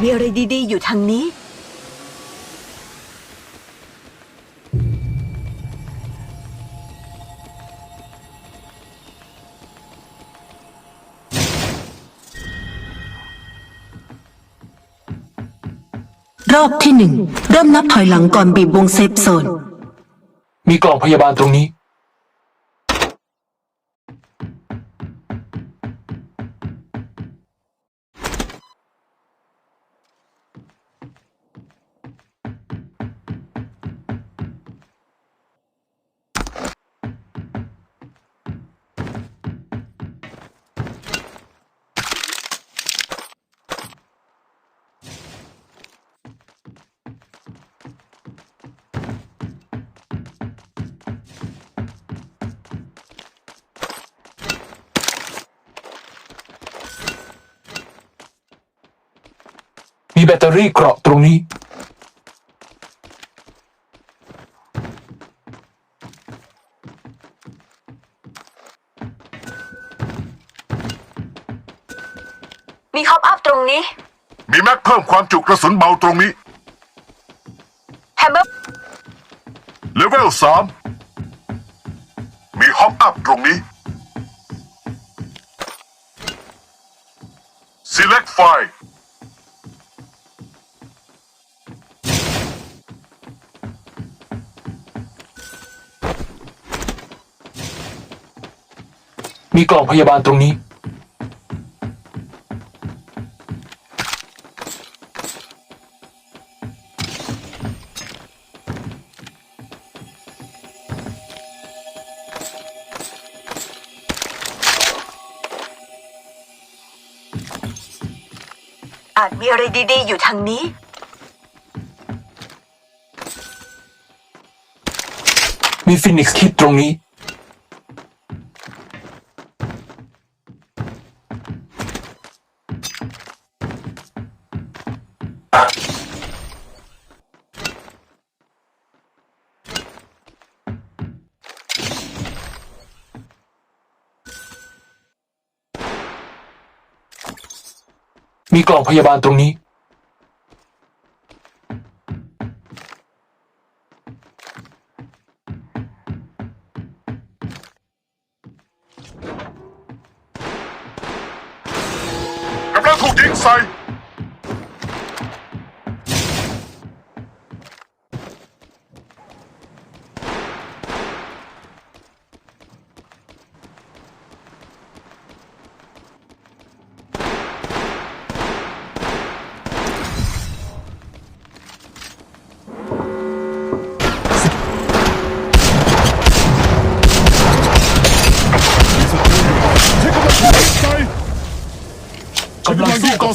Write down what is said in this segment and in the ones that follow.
มีอะไรดี ๆ อยู่ทางนี้ รอบที่หนึ่ง เริ่มนับถอยหลังก่อนบีบวงเซฟโซน มีกล่องพยาบาลตรงนี้ แบตเตอรี่เกราะตรงนี้ มีคอปอัพตรงนี้ มีแม็กเพิ่มความจุกระสุนเบาตรงนี้ แฮมเบอร์เลเวลสามมีฮอปอัพตรงนี้ select file มีกล่องพยาบาลตรงนี้ อาจมีอะไรดีๆ อยู่ทางนี้ มีฟินิกซ์คิดตรงนี้ มีกล่องพยาบาลตรงนี้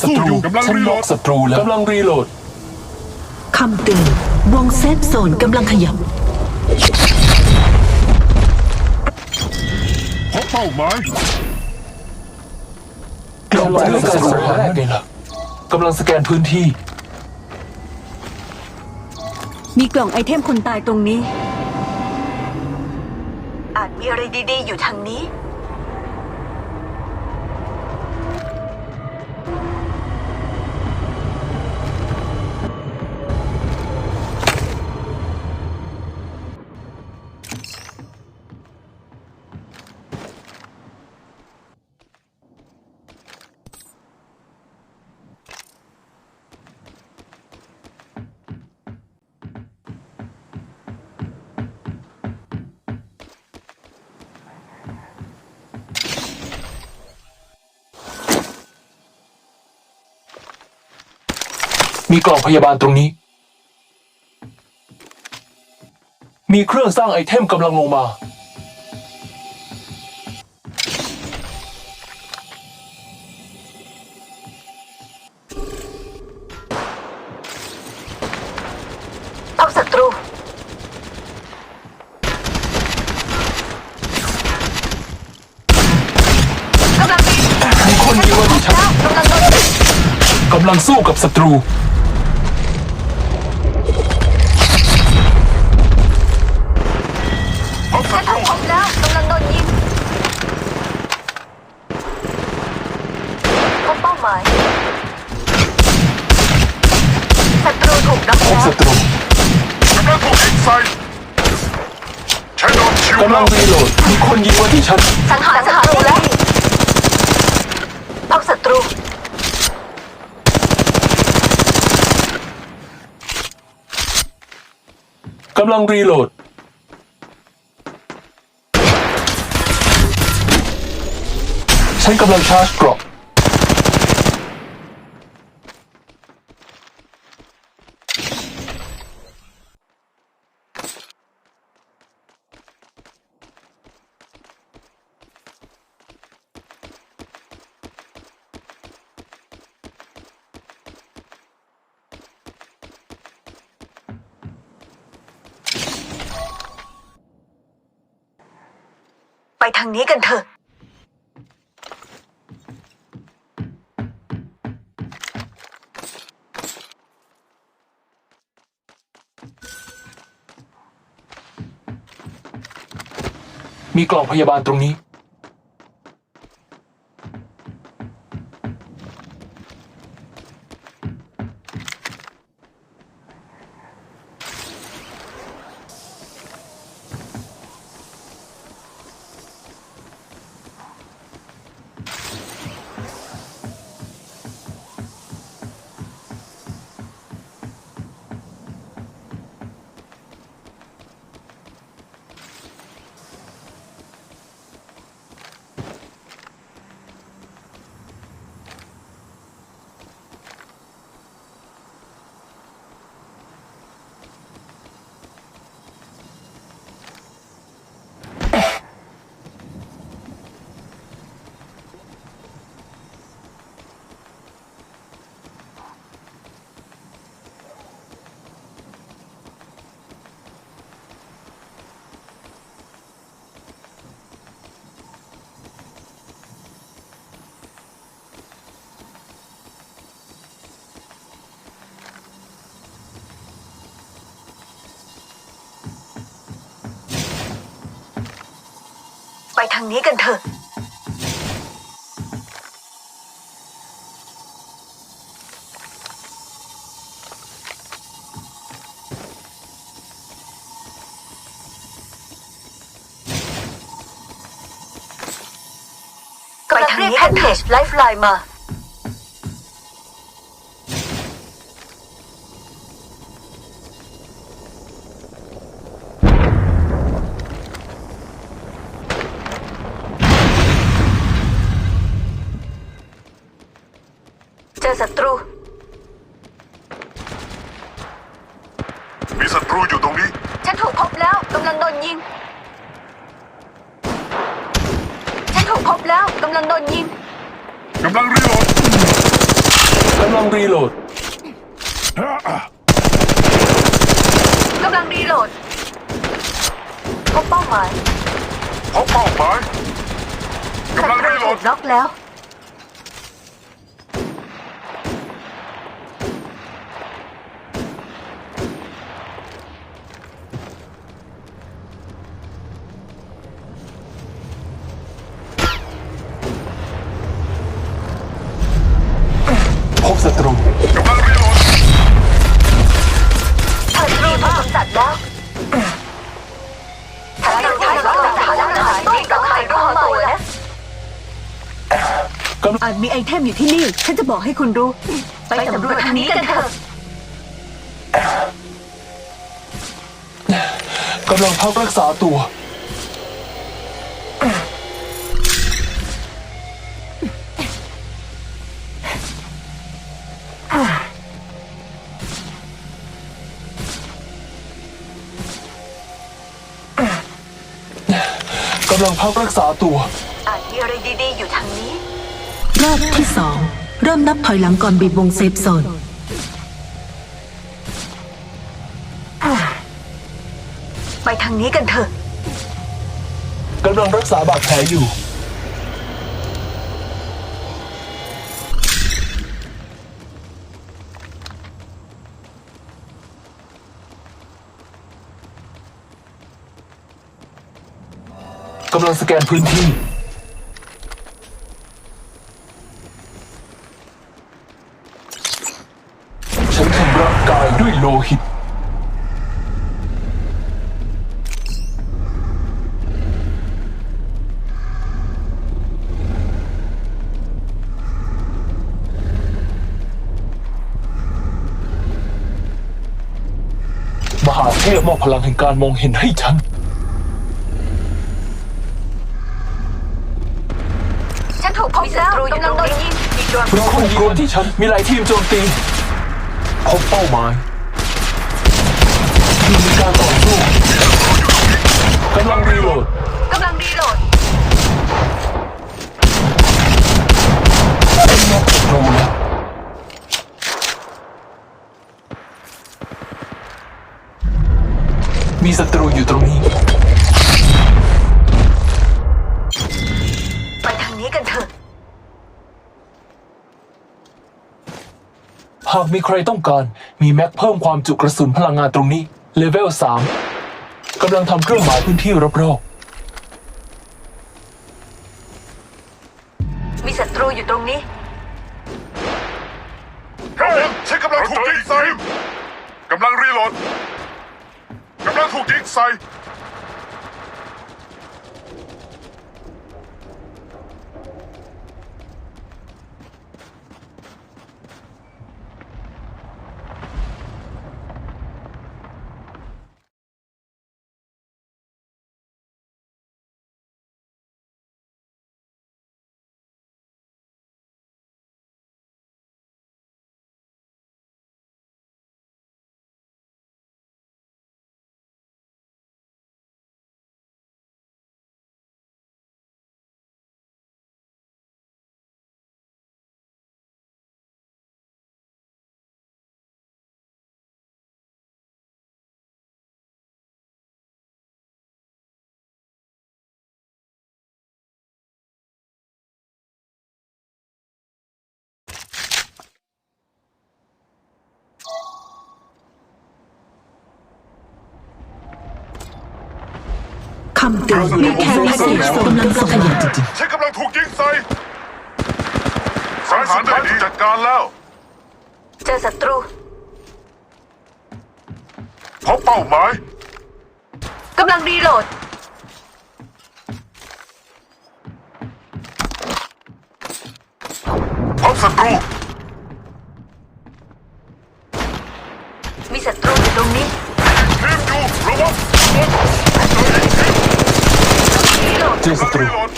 ศัตรูกำลังฉันรีโหลล็อดกศัตรูแล้วกำลังรีโหลดคำเตือนวงเซฟโซนกำลังขยับพบเป้าหมายกำลังเลือกการสังหารไงล่ะกำลังสแกนพื้นที่ มีกล่องไอเทมคนตายตรงนี้ อาจมีอะไรดีๆอยู่ทางนี้ มีกล่องพยาบาลตรงนี้ มีเครื่องสร้างไอเทมกำลังลงมา พบศัตรู กำลังมีคนยิงมาที่ฉันกำลังโดนยิงกำลังสู้กับศัตรู มาที่ฉันสังหารศัตรูแล้วพบศัตรู กำลังรีโหลด ฉันกำลังชาร์จเกรอบ ทางนี้กันเถอะ มีกล่องพยาบาลตรงนี้ ทางนี้กันเถอะ ไปทางนี้กันเถอะ ไลฟ์ไลน์มา จอศัตรู มีศัตรูอยู่ตรงนี้ ฉันถูกพบแล้วกำลังโดนยิง ฉันถูกพบแล้วกำลังโดนยิง กำลังรีโหลดกำลังรีโหลดกำลังรีโหลด พบเป้าหมาย พบเป้าหมายศักำลังตรูรีโหลถูดกน็อกแล้ว อาจมีไอเทมอยู่ที่นี่ ฉันจะบอกให้คุณรู้ ไปสำรวจทางนี้กันเถอะกำลังพักรักษาตัว กำลังพักรักษาตัว อาจมีอะไรดีๆอยู่ทางนี้รอบ ที่สองเริ่มนับถอยหลังก่อนบีบวงเซฟโซนไปทางนี้กันเถอะกำลังรักษาบาดแผลอยู่ กำลังสแกนพื้นที่ ฉันทำร่างกายด้วยโล เทพมอบพลังแห่งการมองเห็นให้ฉัน ฉันถูกพบศัตรูกำลังโดนยิงมีโดรนเพราะคนกลัวที่ฉันมีหลายทีมโจมตีพบเป้าหมายทีมมีการต่อสู้กำลังรีโหลดกำลังรีโหลดเป็นนกศัตรูแล้ว มีศัตรูอยู่ตรงนี้ ไปทางนี้กันเถอะ หากมีใครต้องการ มีแม็กเพิ่มความจุกระสุนพลังงานตรงนี้ เลเวล 3 กำลังทำเครื่องหมายพื้นที่รอบมีศัตรูอยู่ตรงนี้ ครับผมฉันกำลังถูกยิงใส่กำลังรีโหลด แล้วถูกยิงใส่ำเตือนมีแค่พิเศษกำลังสำรวจๆจริงฉันกำลังถูกยิงใส่สังหารได้ดีจัดการแล้ว เจอศัตรูพบเป้าหมายกำลังรีโหลด พบศัตรู มีศัตรูอยู่ตรงนี้ ทีมอยู่ระวัง รีโหลด ๆ เจอศัตรูรีโหลด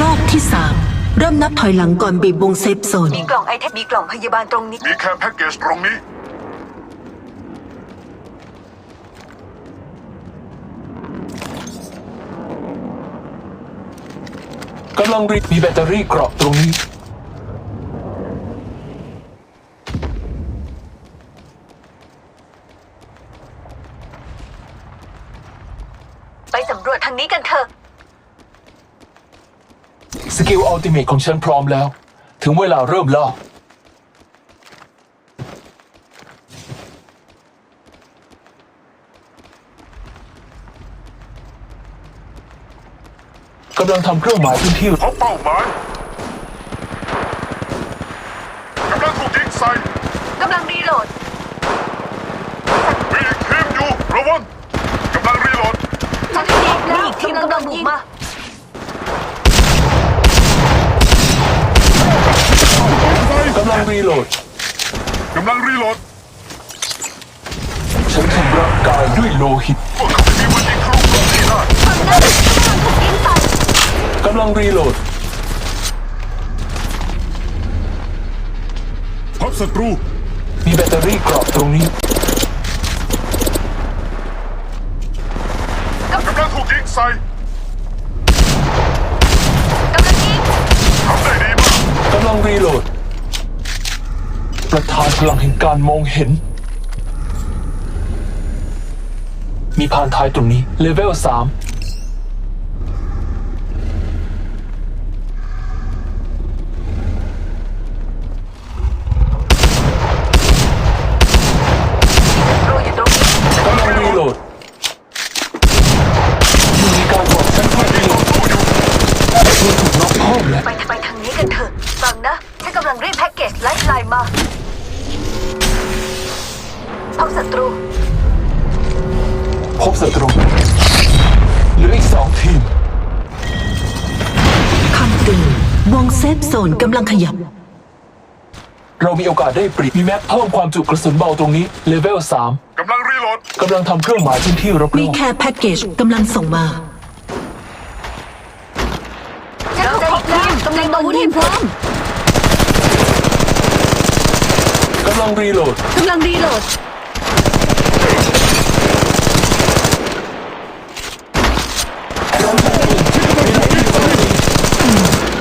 รอบที่สามเริ่มนับถอยหลังก่อนบีบวงเซฟโซน มีกล่องไอเทมมีกล่องพยาบาลตรงนี้ มีแค่แพ็กเกจตรงนี้ กำลังรีมีแบตเตอรี่เกราะตรงนี้ ไปสำรวจทางนี้กันเถอะ สกิลอัลติเมทของฉันพร้อมแล้ว ถึงเวลาเริ่มล่ากำลังทำเครื่องหมายพื้นที่พบเป้าหมายกำลังถูกยิงใส่ กำลังรีโหลด มีอีกทีมอยู่ระวังกำลังรีโหลด ฉันถูกยิง แล้วทีมกำลังบุกมากำลังรีโหลด กำลังรีโหลด ฉันชำระกายด้วยโลหิตพวกเขาไม่มีวันยิงทะลุตรงนี้ได้ฝั่งนั้นกำลังถูกยิงใส่กำลังรีโหลด พบศัตรู มีแบตเตอรี่เกราะตรงนี้ กำลังถูกยิง ใส่กำลังยิงทำได้ดีมากกำลังรีโหลด ประธานพลังแห่งการมองเห็น มีพานท้ายตรงนี้เลเวล3 ศัตรูอยู่ตรงนี้ กำลังรีโหลด มีการบอกฉันเพื่อรีโหลดมันถูกล็อกห้องแล้ว ไปไปทางนี้กันเถอะ ฟังนะ ฉันกำลัง รีดแพ็กเกจไลฟ์ไลน์มาพบศัตรู พบศัตรูเหลืออีกสองทีมเตือนวงเซฟโซนกำลังขยับ เรามีโอกาสได้เปรียบมีแม็กเพิ่มความจุกระสุนเบาตรงนี้ เลเวลสามกำลังรีโหลดกำลังทำเครื่องหมายพื้นที่รอบมีๆแค่แพ็กเกจกำลังส่งมาฉันถูกพบแล้วกำลังอาวุธให้พร้อม กำลังรีโหลด กำลังรีโหลด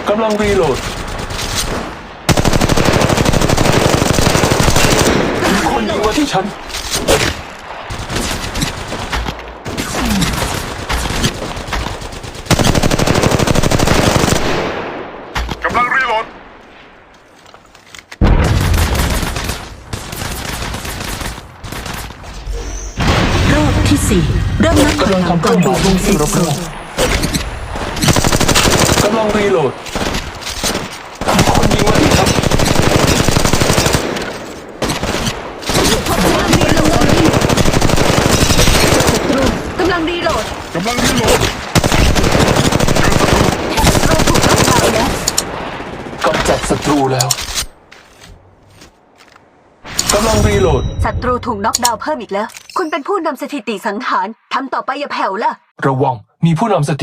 กำลังรีโหลด มีคนยิงมาที่ฉัน กำลังรีโหลด รอบที่ สี่เริ่มนับถอยหลังก่อนบีบวงเซฟโซนกำลังรีโหลดมีคนยิงมาที่ฉันกำลังรีโหลดกำลังรีโหลดกำจัดศัตรูแล้ว กำลังรี โหลด ศัตรูถูกน็อกดาวน์เพิ่มอีกแล้ว คุณเป็นผู้นำสถิติสังหารทำต่อไปอย่าแผ่วล่ะ ระวัง มีผู้นำสติ